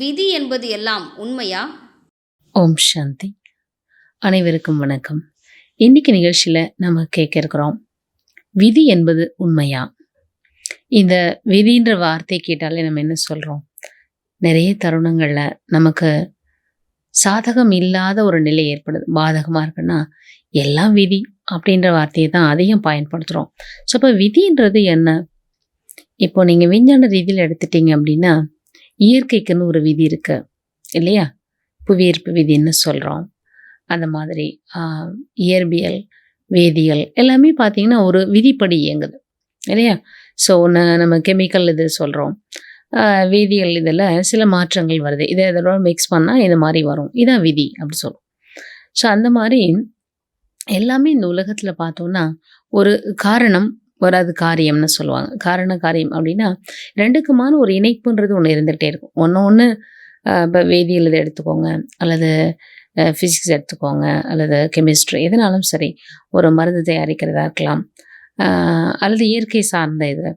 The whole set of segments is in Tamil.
விதி என்பது எல்லாம் உண்மையா? ஓம் சாந்தி. அனைவருக்கும் வணக்கம். இன்னைக்கு நிகழ்ச்சியில் நம்ம கேட்க இருக்கிறோம் விதி என்பது உண்மையா? இந்த விதின்ற வார்த்தை கேட்டாலே நம்ம என்ன சொல்கிறோம் நிறைய தருணங்களில் நமக்கு சாதகம் இல்லாத ஒரு நிலை ஏற்படுது. பாதகமாக இருக்குன்னா எல்லாம் விதி அப்படின்ற வார்த்தையை தான் அதிகம் பயன்படுத்துகிறோம் ஸோ இப்போ விதின்றது என்ன? இப்போ நீங்கள் விஞ்ஞான ரீதியில் எடுத்துட்டீங்க அப்படின்னா இயற்கைக்குன்னு ஒரு விதி இருக்கு இல்லையா? புவியீர்ப்பு விதின்னு சொல்கிறோம் அந்த மாதிரி இயற்பியல் வேதியியல் எல்லாமே பார்த்தீங்கன்னா ஒரு விதிப்படி இயங்குது இல்லையா? ஸோ ஒன்று நம்ம கெமிக்கல் இது சொல்கிறோம் வேதியியல் இதில் சில மாற்றங்கள் வருது. இதை இதோட மிக்ஸ் பண்ணால் இது மாதிரி வரும். இதான் விதி அப்படி சொல்லுவோம் ஸோ அந்த மாதிரி எல்லாமே இந்த உலகத்தில் பார்த்தோன்னா ஒரு காரணம் வராது காரியம்னு சொல்லுவாங்க. காரண காரியம் அப்படின்னா ரெண்டுக்குமான ஒரு இணைப்புன்றது ஒன்று இருந்துகிட்டே இருக்கும். ஒன்று ஒன்று இப்போ வேதியியல் எடுத்துக்கோங்க அல்லது ஃபிசிக்ஸ் எடுத்துக்கோங்க அல்லது கெமிஸ்ட்ரி எதுனாலும் சரி ஒரு மருந்து தயாரிக்கிறதா இருக்கலாம். அல்லது இயற்கை சார்ந்த இது.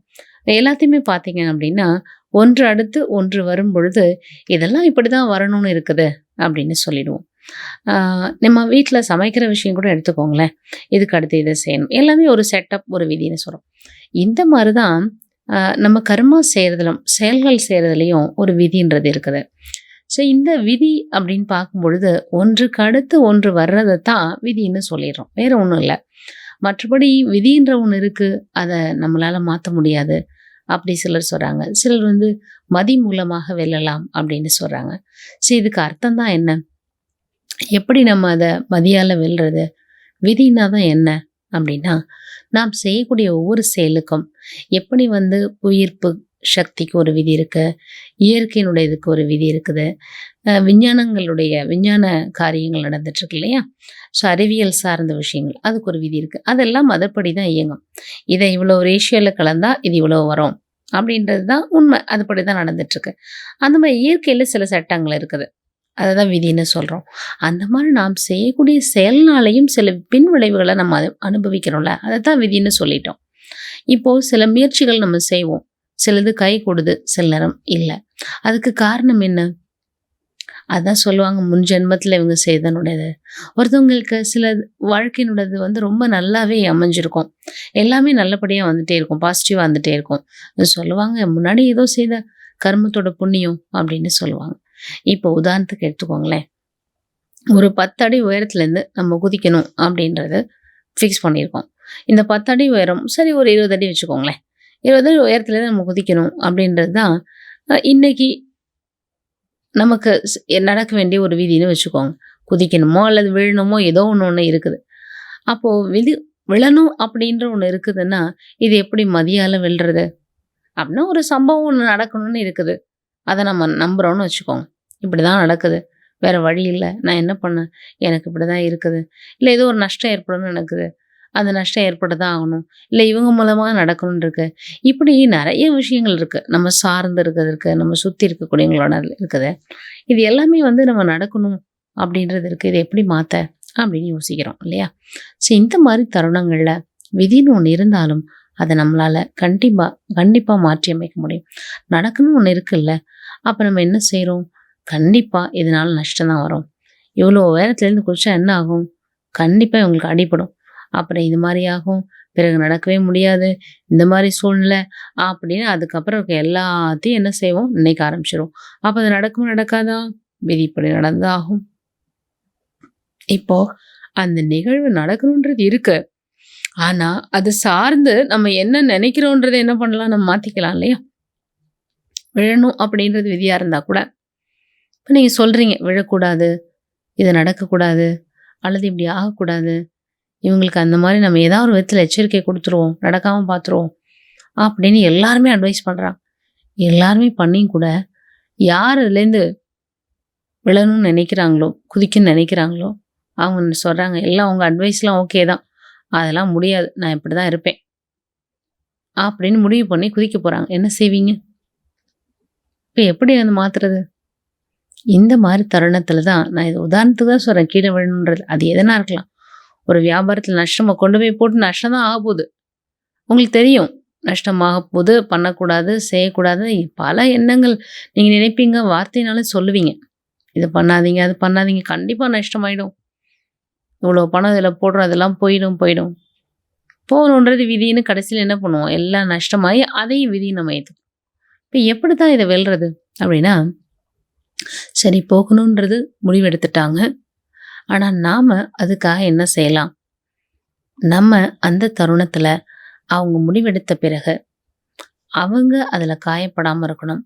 எல்லாத்தையுமே பார்த்தீங்க அப்படின்னா ஒன்று அடுத்து ஒன்று வரும் பொழுது இதெல்லாம் இப்படி தான் வரணும்னு இருக்குது அப்படின்னு சொல்லிடுவோம். நம்ம வீட்டில் சமைக்கிற விஷயம் கூட எடுத்துக்கோங்களேன். இதுக்கு அடுத்து இதை செய்யணும். எல்லாமே ஒரு செட்டப் ஒரு விதின்னு சொல்கிறோம் இந்த மாதிரி தான் ஆஹ் நம்ம கர்மா செய்கிறதுலும் செயல்கள் செய்கிறதுலையும் ஒரு விதின்றது இருக்குது. ஸோ இந்த விதி அப்படின்னு பார்க்கும் பொழுது ஒன்றுக்கு அடுத்து ஒன்று வர்றதை தான் விதின்னு சொல்லிடுறோம். வேற ஒன்றும் இல்லை. மற்றபடி விதின்ற ஒன்று இருக்குது அதை நம்மளால் மாற்ற முடியாது. அப்படி சிலர் சொல்கிறாங்க சிலர் வந்து மதி மூலமாக வெல்லலாம் அப்படின்னு சொல்கிறாங்க ஸோ இதுக்கு அர்த்தம் தான் என்ன? எப்படி நம்ம அதை மதியால் வெல்றது? விதினா தான் என்ன? அப்படின்னா நாம் செய்யக்கூடிய ஒவ்வொரு செயலுக்கும் எப்படி வந்து உயிர்ப்பு சக்திக்கு ஒரு விதி இருக்கு? இயற்கையினுடைய இதுக்கு ஒரு விதி இருக்குது. விஞ்ஞானங்களுடைய விஞ்ஞான காரியங்கள் நடந்துட்டு இருக்கு இல்லையா? ஸோ அறிவியல் சார்ந்த விஷயங்கள் அதுக்கு ஒரு விதி இருக்குது அதெல்லாம் அதப்படி தான் இயங்கும். இதை இவ்வளோ ரேஷியோவில் கலந்தால் இது இவ்வளோ வரும். அப்படின்றது தான் உண்மை. அதுபடி தான் நடந்துட்டுருக்கு. அந்த மாதிரி இயற்கையில் சில சட்டங்கள் இருக்குது. அதை தான் விதின்னு சொல்கிறோம் அந்த மாதிரி நாம் செய்யக்கூடிய செயல்னாலையும் சில பின் விளைவுகளை நம்ம அது அனுபவிக்கிறோம்ல. அதை தான் விதின்னு சொல்லிட்டோம். இப்போது சில முயற்சிகள் நம்ம செய்வோம். சிலது கை கொடுது சில நேரம் இல்லை. அதுக்கு காரணம் என்ன? அதான் சொல்லுவாங்க முன் ஜென்மத்தில் இவங்க செய்தனுடையது. ஒருத்தவங்களுக்கு சில வாழ்க்கையினுடையது வந்து ரொம்ப நல்லாவே அமைஞ்சிருக்கும். எல்லாமே நல்லபடியாக வந்துட்டே இருக்கும். பாசிட்டிவாக வந்துட்டே இருக்கும். சொல்லுவாங்க முன்னாடி ஏதோ செய்த கர்மத்தோட புண்ணியம் அப்படின்னு சொல்லுவாங்க. இப்போ உதாரணத்துக்கு எடுத்துக்கோங்களேன். ஒரு பத்தடி உயரத்துலேருந்து நம்ம குதிக்கணும் அப்படின்றது ஃபிக்ஸ் பண்ணியிருக்கோம். இந்த பத்தடி உயரம் சரி ஒரு இருபது அடி வச்சுக்கோங்களேன். இருபது அடி உயரத்துலேருந்து நம்ம குதிக்கணும் அப்படின்றது தான் இன்றைக்கி இன்னைக்கு நமக்கு நடக்க வேண்டிய ஒரு விதின்னு வச்சுக்கோங்க. குதிக்கணுமோ அல்லது விழணுமோ ஏதோ ஒன்று ஒன்று இருக்குது. அப்போது விதி விழணும் அப்படின்ற ஒன்று இருக்குதுன்னா இது எப்படி மதியால் விழுறது? அப்படின்னா ஒரு சம்பவம் ஒன்று நடக்கணும்னு இருக்குது. அதை நம்ம நம்புகிறோன்னு வச்சுக்கோங்க. இப்படி தான் நடக்குது. வேறு வழி இல்லை. நான் என்ன பண்ணேன்? எனக்கு இப்படி தான் இருக்குது. இல்லை ஏதோ ஒரு நஷ்டம் ஏற்படணும்னு நடக்குது அந்த நஷ்டம் ஏற்பட தான் ஆகணும். இல்லை இவங்க மூலமாக நடக்கணும்னு இருக்கு. இப்படி நிறைய விஷயங்கள் இருக்குது நம்ம சார்ந்து இருக்கிறது இருக்குது நம்ம சுற்றி இருக்கக்கூடியவங்களோட இருக்குது. இது எல்லாமே வந்து நம்ம நடக்கணும் அப்படின்றது இருக்குது இதை எப்படி மாற்ற அப்படின்னு யோசிக்கிறோம் இல்லையா? ஸோ இந்த மாதிரி தருணங்களில் விதின்னு ஒன்று இருந்தாலும் அதை நம்மளால் கண்டிப்பாக கண்டிப்பாக மாற்றி அமைக்க முடியும். நடக்கணும்னு ஒன்று இருக்குல்ல. அப்போ நம்ம என்ன செய்கிறோம் கண்டிப்பாக இதனால நஷ்டம் தான் வரும். இவ்வளோ உயரத்துலேருந்து குதிச்சா என்ன ஆகும்? கண்டிப்பாக இவங்களுக்கு அடிபடும். அப்புறம் இது மாதிரி ஆகும். பிறகு நடக்கவே முடியாது. இந்த மாதிரி சூழ்நிலை. அப்படின்னு அதுக்கப்புறம் இருக்க எல்லாத்தையும் என்ன செய்வோம்? நினைக்க ஆரம்பிச்சிடும் அப்போ அது நடக்கும் நடக்காதா? விதிப்படி நடந்தாகும். இப்போ அந்த நிகழ்வு நடக்கணுன்றது இருக்கு. ஆனா அது சார்ந்து நம்ம என்ன நினைக்கிறோன்றதை என்ன பண்ணலாம்? நம்ம மாத்திக்கலாம் இல்லையா? விழணும் அப்படின்றது விதியாக இருந்தால் கூட இப்போ நீங்கள் சொல்கிறீங்க விழக்கூடாது இது நடக்கக்கூடாது அல்லது இப்படி ஆகக்கூடாது இவங்களுக்கு அந்த மாதிரி நம்ம ஏதாவது ஒரு விதத்தில் எச்சரிக்கை கொடுத்துருவோம் நடக்காமல் பார்த்துருவோம் அப்படின்னு எல்லாருமே அட்வைஸ் பண்ணுறாங்க எல்லாருமே பண்ணியும் கூட யார் இதுலேருந்து விழணும்னு நினைக்கிறாங்களோ குதிக்கணும்னு நினைக்கிறாங்களோ அவங்க சொல்கிறாங்க எல்லாம் அவங்க அட்வைஸ்லாம் ஓகே தான் அதெல்லாம் முடியாது நான் இப்படி தான் இருப்பேன் அப்படின்னு முடிவு பண்ணி குதிக்க போகிறாங்க என்ன செய்வீங்க? இப்போ எப்படி வந்து மாற்றுறது இந்த மாதிரி தருணத்தில் தான் நான் இது உதாரணத்துக்கு தான் சொல்கிறேன் கீழே விழணுன்றது. அது எதனா இருக்கலாம். ஒரு வியாபாரத்தில் நஷ்டமாக கொண்டு போய் போட்டு நஷ்டம் தான் ஆக போகுது. உங்களுக்கு தெரியும். நஷ்டமாக போகுது பண்ணக்கூடாது செய்யக்கூடாது. பல எண்ணங்கள் நீங்கள் நினைப்பீங்க வார்த்தையினாலே சொல்லுவீங்க. இது பண்ணாதீங்க அது பண்ணாதீங்க. கண்டிப்பாக நஷ்டமாயிடும். இவ்வளோ பணம் இதில் போடுறோம் அதெல்லாம் போயிடும் போயிடும். போகணுன்றது விதின்னு கடைசியில் என்ன பண்ணுவோம்? எல்லாம் நஷ்டமாகி அதையும் விதி நம்ம ஏற்றுக்கணும் இப்போ எப்படி தான் இதை வெல்றது அப்படின்னா சரி போகணுன்றது முடிவெடுத்துட்டாங்க. ஆனால் நாம் அதுக்காக என்ன செய்யலாம்? நம்ம அந்த தருணத்தில் அவங்க முடிவெடுத்த பிறகு அவங்க அதில் காயப்படாமல் இருக்கணும்.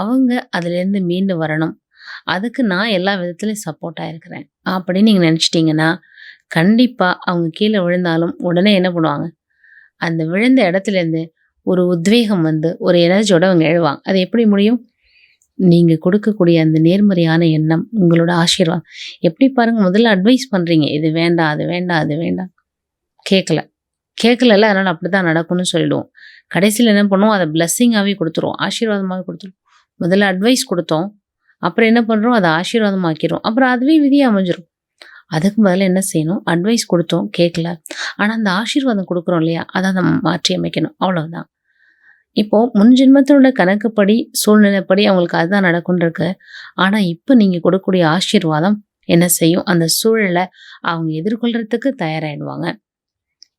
அவங்க அதுலேருந்து மீண்டு வரணும். அதுக்கு நான் எல்லா விதத்துலையும் சப்போர்ட்டாக இருக்கிறேன் அப்படின்னு நீங்கள் நினச்சிட்டிங்கன்னா கண்டிப்பாக அவங்க கீழே விழுந்தாலும் உடனே என்ன பண்ணுவாங்க? அந்த விழுந்த இடத்துலேருந்து ஒரு உத்வேகம் வந்து ஒரு எனர்ஜியோட அவங்க எழுவாங்க. அது எப்படி முடியும்? நீங்கள் கொடுக்கக்கூடிய அந்த நேர்மறையான எண்ணம் உங்களோட ஆசீர்வாதம். எப்படி பாருங்கள் முதல்ல அட்வைஸ் பண்ணுறீங்க இது வேண்டாம் அது வேண்டாம் அது வேண்டாம். கேட்கல கேட்கலல்ல அதனால் அப்படி தான் நடக்கும்னு சொல்லிடுவோம். கடைசியில் என்ன பண்ணுவோம்? அதை பிளஸ்ஸிங்காகவே கொடுத்துருவோம். ஆசீர்வாதமாகவே கொடுத்துருவோம். முதல்ல அட்வைஸ் கொடுத்தோம். அப்புறம் என்ன பண்ணுறோம் அதை ஆசீர்வாதமாக்கிறோம் அப்புறம் அதுவே விதியாக அமைஞ்சிரும். அதுக்கு முதல்ல என்ன செய்யணும்? அட்வைஸ் கொடுத்தோம் கேட்கல ஆனால் அந்த ஆசீர்வாதம் கொடுக்குறோம் இல்லையா? அதை நம்ம மாற்றி அமைக்கணும் அவ்வளோதான் இப்போ முன் ஜென்மத்தோட கணக்குப்படி சூழ்நிலைப்படி அவங்களுக்கு அதுதான் நடக்கும்ன்றிருக்கு ஆனால் இப்போ நீங்கள் கொடுக்கக்கூடிய ஆசீர்வாதம் என்ன செய்யும்? அந்த சூழலை அவங்க எதிர்கொள்றதுக்கு தயாராகிடுவாங்க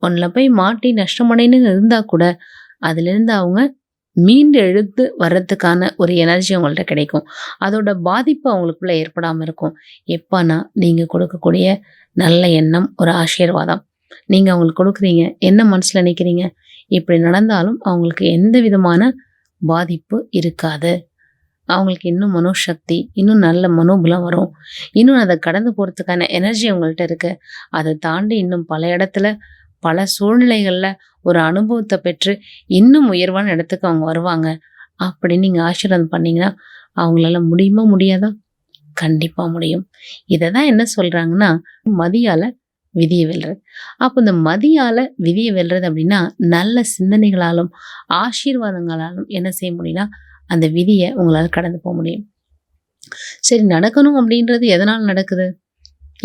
ஒன்றில் போய் மாட்டி நஷ்டமடைன்னு இருந்தால் கூட அதுலேருந்து அவங்க மீண்டு எழுத்து வர்றதுக்கான ஒரு எனர்ஜி அவங்கள்ட்ட கிடைக்கும். அதோட பாதிப்பு அவங்களுக்குள்ள ஏற்படாமல் இருக்கும். எப்போனா நீங்கள் கொடுக்கக்கூடிய நல்ல எண்ணம் ஒரு ஆசீர்வாதம். நீங்கள் அவங்களுக்கு கொடுக்குறீங்க என்ன மனசில் நினைக்கிறீங்க இப்படி நடந்தாலும் அவங்களுக்கு எந்த விதமான பாதிப்பு இருக்காது. அவங்களுக்கு இன்னும் மனோசக்தி இன்னும் நல்ல மனோபலம் வரும். இன்னும் அதை கடந்து போகிறதுக்கான எனர்ஜி அவங்கள்ட்ட இருக்கு. அதை தாண்டி இன்னும் பல இடத்துல பல சூழ்நிலைகளில் ஒரு அனுபவத்தை பெற்று இன்னும் உயர்வான இடத்துக்கு அவங்க வருவாங்க. அப்படின்னு நீங்கள் ஆசீர்வாதம் பண்ணீங்கன்னா அவங்களால முடியுமா முடியாதா? கண்டிப்பாக முடியும். இதை தான் என்ன சொல்கிறாங்கன்னா மதியால் விதியை வெல்றது. அப்போ இந்த மதியால் விதியை வெல்றது அப்படின்னா நல்ல சிந்தனைகளாலும் ஆசீர்வாதங்களாலும் என்ன செய்ய முடியும்னா அந்த விதியை உங்களால் கடந்து போக முடியும். சரி நடக்கணும் அப்படின்றது எதனால் நடக்குது?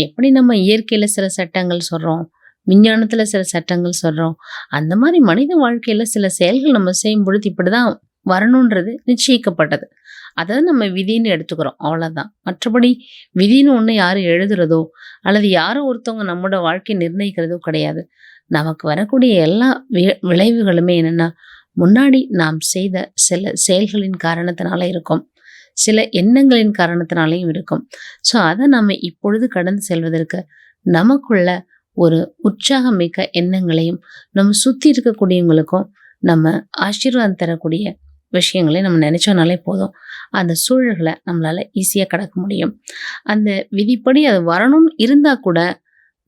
எப்படி நம்ம இயற்கையில் சில சட்டங்கள் சொல்கிறோம் விஞ்ஞானத்தில் சில சட்டங்கள் சொல்கிறோம் அந்த மாதிரி மனித வாழ்க்கையில் சில செயல்கள் நம்ம செய்யும் பொழுது இப்படி தான் வரணுன்றது நிச்சயிக்கப்பட்டது. அதை நம்ம விதின்னு எடுத்துக்கிறோம். அவ்வளோதான் மற்றபடி விதின்னு ஒன்று யாரும் எழுதுறதோ அல்லது யாரோ ஒருத்தவங்க நம்மளோட வாழ்க்கை நிர்ணயிக்கிறதோ கிடையாது. நமக்கு வரக்கூடிய எல்லா வி- விளைவுகளுமே என்னென்னா முன்னாடி நாம் செய்த சில செயல்களின் காரணத்தினால இருக்கும். சில எண்ணங்களின் காரணத்தினாலையும் இருக்கும். ஸோ அதை நம்ம இப்பொழுது கடந்து செல்வதற்கு நமக்குள்ள ஒரு உற்சாகமிக்க எண்ணங்களையும் நம்ம சுற்றி இருக்கக்கூடியவங்களுக்கும் நம்ம ஆசீர்வாதம் தரக்கூடிய விஷயங்களை நம்ம நினச்சோனாலே போதும். அந்த சூழல்களை நம்மளால ஈஸியாக கடக்க முடியும். அந்த விதிப்படி அது வரணும்னு இருந்தால் கூட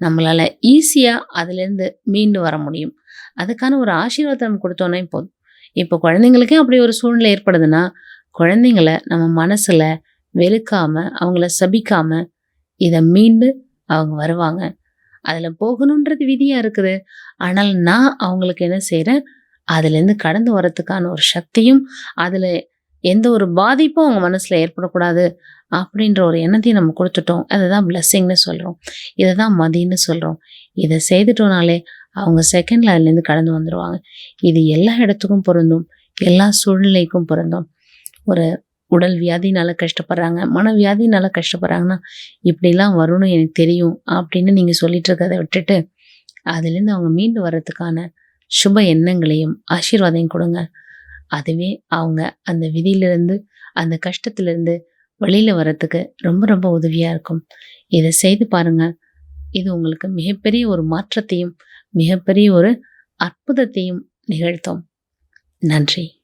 நம்மளால ஈஸியாக அதுலேருந்து மீண்டு வர முடியும். அதுக்கான ஒரு ஆசீர்வாதம் நம்ம கொடுத்தோன்னே போதும். இப்போ குழந்தைங்களுக்கே அப்படி ஒரு சூழ்நிலை ஏற்படுதுன்னா குழந்தைங்கள நம்ம மனசுல வெறுக்காமல் அவங்கள சபிக்காம இதை மீண்டு அவங்க வருவாங்க. அதில் போகணுன்றது விதியாக இருக்குது. ஆனால் நான் அவங்களுக்கு என்ன செய்கிறேன் அதுலேருந்து கடந்து வரத்துக்கான ஒரு சக்தியும் அதில் எந்த ஒரு பாதிப்பும் அவங்க மனசில் ஏற்படக்கூடாது அப்படின்ற ஒரு எண்ணத்தையும் நம்ம கொடுத்துட்டோம். அதை தான் பிளஸ்ஸிங்னு சொல்கிறோம் இதை தான் மதின்னு சொல்கிறோம் இதை செய்துட்டோனாலே அவங்க செகண்டில் அதுலேருந்து கடந்து வந்துடுவாங்க இது எல்லா இடத்துக்கும் பொருந்தும். எல்லா சூழ்நிலைக்கும் பொருந்தும். ஒரு உடல் வியாதினால கஷ்டப்படுறாங்க மனவியாதினால கஷ்டப்படுறாங்கன்னா இப்படிலாம் வரும்னு எனக்கு தெரியும் அப்படின்னு நீங்கள் சொல்லிட்டு இருக்கிறத விட்டுட்டு அதுலேருந்து அவங்க மீண்டு வர்றதுக்கான சுப எண்ணங்களையும் ஆசீர்வாதையும் கொடுங்க. அதுவே அவங்க அந்த விதியிலிருந்து அந்த கஷ்டத்திலிருந்து வெளியில் வரத்துக்கு ரொம்ப ரொம்ப உதவியாக இருக்கும். இதை செய்து பாருங்கள் இது உங்களுக்கு மிகப்பெரிய ஒரு மாற்றத்தையும் மிகப்பெரிய ஒரு அற்புதத்தையும் நிகழ்த்தும். நன்றி.